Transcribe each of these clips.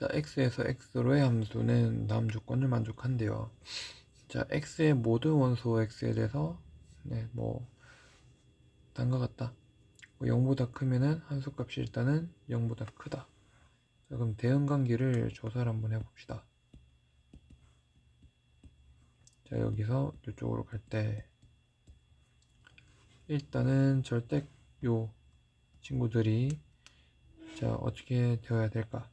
자, x에서 x로의 함수는 다음 조건을 만족한대요. 자, x의 모든 원소 x에 대해서 네, 뭐 다음과 같다. 뭐 0보다 크면은 함수 값이 일단은 0보다 크다. 자, 그럼 대응 관계를 조사를 한번 해봅시다. 자, 여기서 이쪽으로 갈 때 일단은 절대 요 친구들이 자 어떻게 되어야 될까?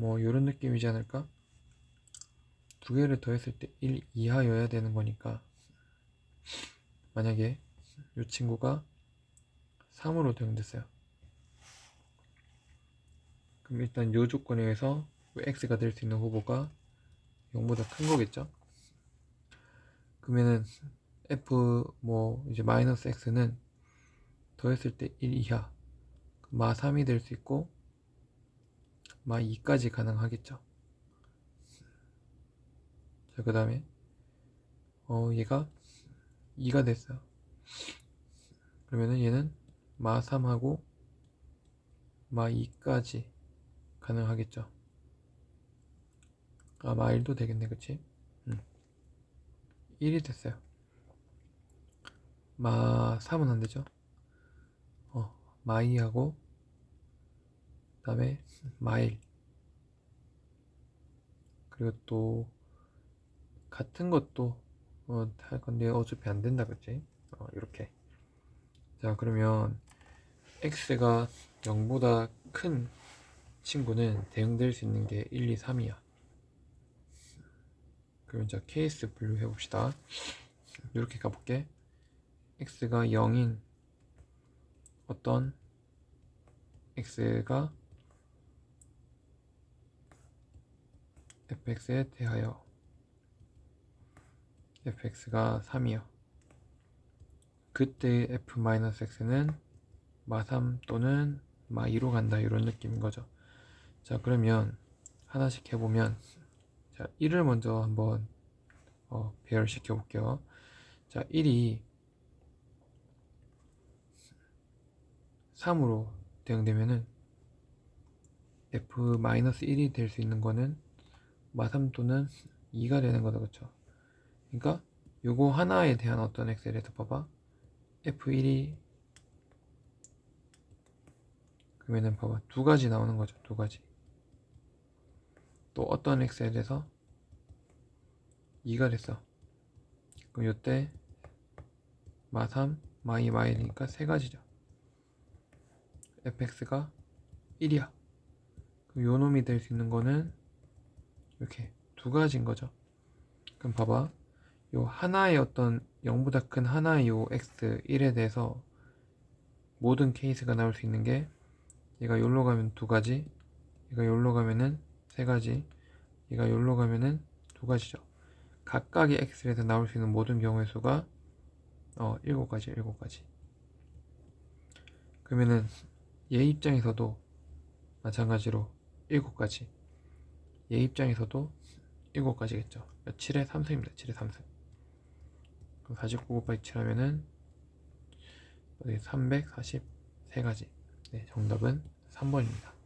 뭐 이런 느낌이지 않을까? 두 개를 더했을 때 1 이하여야 되는 거니까 만약에 이 친구가 3으로 대응됐어요. 그럼 일단 이 조건에 의해서 x가 될 수 있는 후보가 0보다 큰 거겠죠? 그러면은 f 뭐 이제 마이너스 x는 더했을 때 1 이하 마 3이 될 수 있고 마 2까지 가능하겠죠. 자, 그 다음에 어 얘가 2가 됐어요. 그러면은 얘는 마 3하고 마 2까지 가능하겠죠. 아, 마 1도 되겠네, 그치? 음. 1이 됐어요. 마 3은 안 되죠? 어, 마 2하고 그 다음에 마일. 그리고 또 같은 것도 어, 할 건데 어차피 안 된다 그치? 어, 이렇게. 자 그러면 x가 0보다 큰 친구는 대응될 수 있는 게 1, 2, 3이야. 그럼 자 케이스 분류 해 봅시다. 이렇게 가볼게. X가 0인 어떤 x가 fx에 대하여 fx가 3이요. 그때 f-x는 마3 또는 마2로 간다 이런 느낌인 거죠. 자 그러면 하나씩 해보면 자 1을 먼저 한번 어, 배열시켜 볼게요. 자 1이 3으로 대응되면은 f-1이 될 수 있는 거는 마3 또는 2가 되는 거다 그쵸? 그러니까 요거 하나에 대한 어떤 엑셀에서 봐봐. F1이 그러면은 봐봐. 두 가지 나오는 거죠 두 가지. 또 어떤 엑셀에서? 2가 됐어. 그럼 요때 마3 마2 마1이니까 세 가지죠. Fx가 1이야. 그럼 요 놈이 될 수 있는 거는 이렇게 두 가지인 거죠. 그럼 봐봐. 요 하나의 어떤 0보다 큰 하나의 요 x 1에 대해서 모든 케이스가 나올 수 있는 게 얘가 여기로 가면 두 가지, 얘가 여기로 가면은 세 가지, 얘가 여기로 가면은 두 가지죠. 각각의 x에서 나올 수 있는 모든 경우의 수가 어, 일곱 가지, 일곱 가지. 그러면은 얘 입장에서도 마찬가지로 일곱 가지. 얘 입장에서도 7가지겠죠. 7의 3승입니다. 7의 3승. 그럼 49 곱하기 7 하면은 343가지. 네, 정답은 3번입니다.